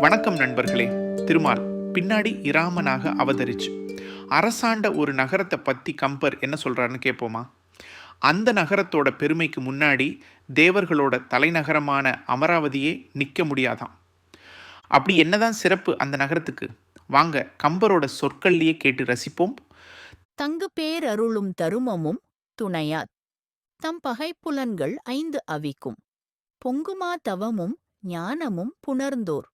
வணக்கம் நண்பர்களே. திருமால் பின்னாடி இராமனாக அவதரிச்சு. அரசாண்ட ஒரு நகரத்தை பற்றி கம்பர் என்ன சொல்கிறாருன்னு கேட்போமா அந்த நகரத்தோட பெருமைக்கு முன்னாடி தேவர்களோட தலைநகரமான அமராவதியே நிற்க முடியாதாம். அப்படி என்னதான் சிறப்பு அந்த நகரத்துக்கு? வாங்க கம்பரோட சொற்கள்லேயே கேட்டு ரசிப்போம். தங்கு பேரருளும் தருமமும் துணையாத் தம் பகைப்புலன்கள் ஐந்து அவிக்கும். பொங்குமா தவமும் ஞானமும் புணர்ந்தோர்.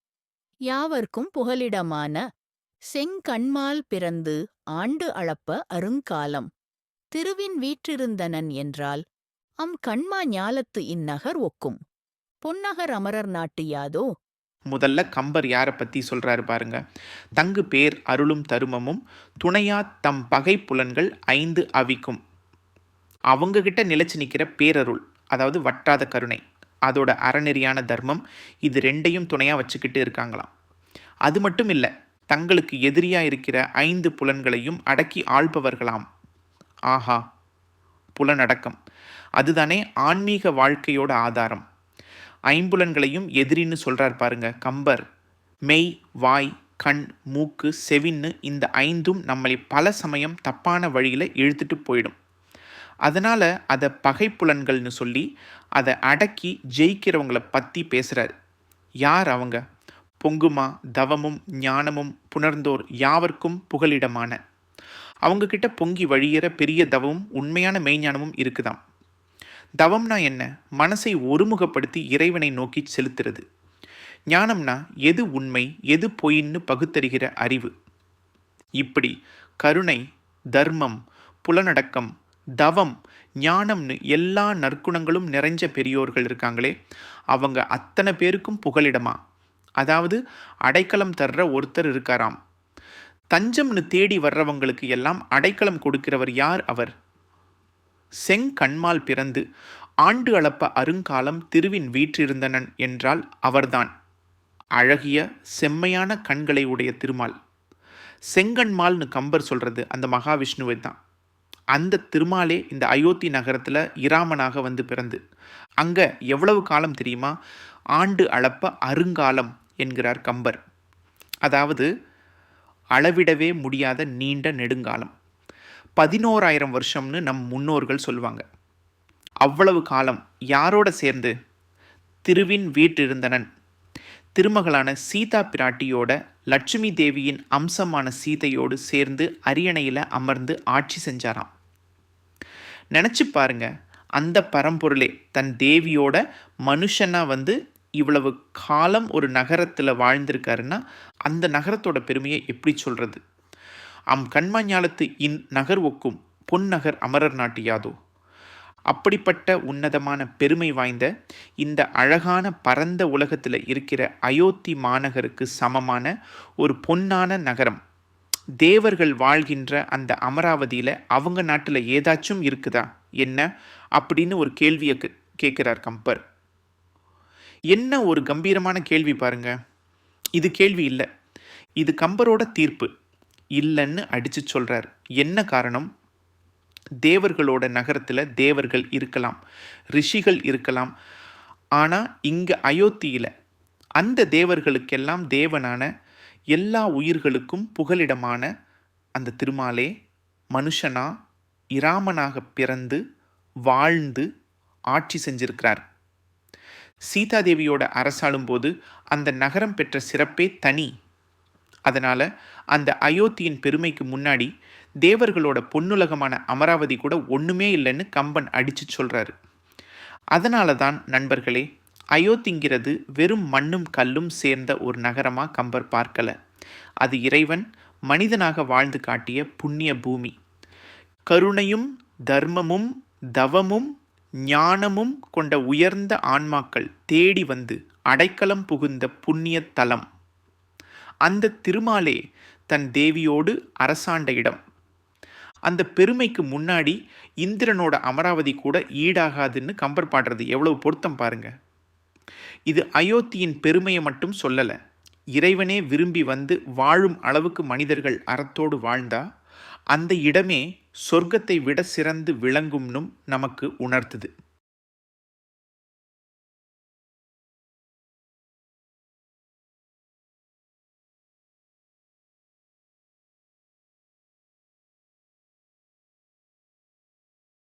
யாவர்க்கும் புகலிடமான செங்கண்மால் பிறந்து ஆண்டு அளப்ப அருங்காலம். திருவின் வீற்றிருந்தனன் என்றால் அம் கண்மா ஞாலத்து இந்நகர் ஒக்கும். பொன்னகர் அமரர் நாட்டு யாதோ முதல்ல கம்பர் யாரை பற்றி சொல்கிறாரு பாருங்க. தங்கு பேர் அருளும் தருமமும் துணையா தம் பகை புலன்கள் ஐந்து அவிக்கும். அவங்க கிட்ட நிலைச்சு நிற்கிற பேரருள் அதாவது வட்டாத கருணை. அதோட அறநெறியான தர்மம் இது ரெண்டையும் துணையாக வச்சுக்கிட்டு இருக்காங்களாம். அது மட்டும் இல்லை தங்களுக்கு எதிரியாக இருக்கிற ஐந்து புலன்களையும் அடக்கி ஆள்பவர்களாம். ஆஹா புலனடக்கம். அதுதானே ஆன்மீக வாழ்க்கையோட ஆதாரம். ஐம்புலன்களையும் எதிரின்னு சொல்கிறார் பாருங்க கம்பர். மெய் வாய் கண் மூக்கு செவின்னு இந்த ஐந்தும் நம்மளை பல சமயம் தப்பான வழியில் இழுத்துட்டு போயிடும். அதனால் அதை பகைப்புலன்கள்னு சொல்லி அதை அடக்கி ஜெயிக்கிறவங்கள பற்றி பேசுகிறார் யார் அவங்க? பொங்குமா தவமும் ஞானமும் புணர்ந்தோர் யாவர்க்கும் புகலிடமான. அவங்கக்கிட்ட பொங்கி வழியிற பெரிய தவமும் உண்மையான மெய்ஞானமும் இருக்குதாம். தவம்னா என்ன? மனசை ஒருமுகப்படுத்தி இறைவனை நோக்கி செலுத்துறது. ஞானம்னா எது உண்மை எது பொய்ன்னு பகுத்தறிகிற அறிவு. இப்படி கருணை தர்மம் புலனடக்கம் தவம் ஞானம்னு எல்லா நற்குணங்களும் நிறைஞ்ச பெரியோர்கள் இருக்காங்களே அவங்க அத்தனை பேருக்கும் புகலிடமா? அதாவது அடைக்கலம் தர்ற ஒருத்தர் இருக்காராம். தஞ்சம்னு தேடி வர்றவங்களுக்கு எல்லாம் அடைக்கலம் கொடுக்கிறவர் யார் அவர்? செங்கண்மால் பிறந்து ஆண்டு அளப்ப அருங்காலம் திருவின் வீற்றிருந்தனன் என்றால் அவர்தான். அழகிய செம்மையான கண்களை உடைய திருமால். செங்கண்மால்னு கம்பர் சொல்றது அந்த மகாவிஷ்ணுவை தான் அந்த திருமாலே இந்த அயோத்தி நகரத்தில் இராமனாக வந்து பிறந்து. அங்கே எவ்வளவு காலம் தெரியுமா? ஆண்டு அளப்ப அருங்காலம் என்கிறார் கம்பர். அதாவது அளவிடவே முடியாத நீண்ட நெடுங்காலம். பதினோராயிரம் வருஷம்னு நம் முன்னோர்கள் சொல்லுவாங்க அவ்வளவு காலம் யாரோட சேர்ந்து? திருவின் வீட்டிருந்தனன். திருமகளான சீதா பிராட்டியோட லட்சுமி தேவியின் அம்சமான சீதையோடு சேர்ந்து அரியணையில் அமர்ந்து ஆட்சி செஞ்சாராம். நினச்சி பாருங்க அந்த பரம்பொருளே தன் தேவியோட மனுஷனாக வந்து இவ்வளவு காலம் ஒரு நகரத்தில் வாழ்ந்திருக்காருன்னா அந்த நகரத்தோட பெருமையை எப்படி சொல்கிறது அம் கண்மஞாலத்து இன் நகர் ஒக்கும் பொன்னகர் அமரர் நாட்டு யாதோ. அப்படிப்பட்ட உன்னதமான பெருமை வாய்ந்த இந்த அழகான பரந்த உலகத்தில் இருக்கிற அயோத்தி மாநகருக்கு சமமான ஒரு பொன்னான நகரம். தேவர்கள் வாழ்கின்ற அந்த அமராவதியில் அவங்க நாட்டில் ஏதாச்சும் இருக்குதா? என்ன? அப்படின்னு ஒரு கேள்வியை கே- கம்பர். என்ன ஒரு கம்பீரமான கேள்வி பாருங்க. இது கேள்வி இல்லை. இது கம்பரோட தீர்ப்பு. இல்லைன்னு அடித்து சொல்கிறார் என்ன காரணம்? தேவர்களோட நகரத்தில் தேவர்கள் இருக்கலாம் ரிஷிகள் இருக்கலாம். ஆனால் இங்கே அயோத்தியில் அந்த தேவர்களுக்கெல்லாம் தேவனான எல்லா உயிர்களுக்கும் புகலிடமான அந்த திருமாலே மனுஷனா இராமனாக பிறந்து வாழ்ந்து ஆட்சி செஞ்சிருக்கிறார். சீதாதேவியோட அரசாளும் போது அந்த நகரம் பெற்ற சிறப்பே தனி. அதனால் அந்த அயோத்தியின் பெருமைக்கு முன்னாடி தேவர்களோட பொன்னுலகமான அமராவதி கூட ஒன்றுமே இல்லைன்னு கம்பன் அடித்து சொல்கிறாரு அதனால தான் நண்பர்களே அயோத்திங்கிறது வெறும் மண்ணும் கல்லும் சேர்ந்த ஒரு நகரமாக கம்பர் பார்க்கல. அது இறைவன் மனிதனாக வாழ்ந்து காட்டிய புண்ணிய பூமி. கருணையும் தர்மமும் தவமும் ஞானமும் கொண்ட உயர்ந்த ஆன்மாக்கள் தேடி வந்து அடைக்கலம் புகுந்த புண்ணிய தலம். அந்த திருமாலே தன் தேவியோடு அரசாண்ட இடம் அந்த பெருமைக்கு முன்னாடி இந்திரனோட அமராவதி கூட ஈடாகாதுன்னு கம்பர் பாடுறது. எவ்வளவு பொருத்தம் பாருங்க. இது அயோத்தியின் பெருமையை மட்டும் சொல்லலை. இறைவனே விரும்பி வந்து வாழும் அளவுக்கு மனிதர்கள் அறத்தோடு வாழ்ந்தா அந்த இடமே சொர்க்கத்தை விட சிறந்து விளங்கும்னும் நமக்கு உணர்த்துது.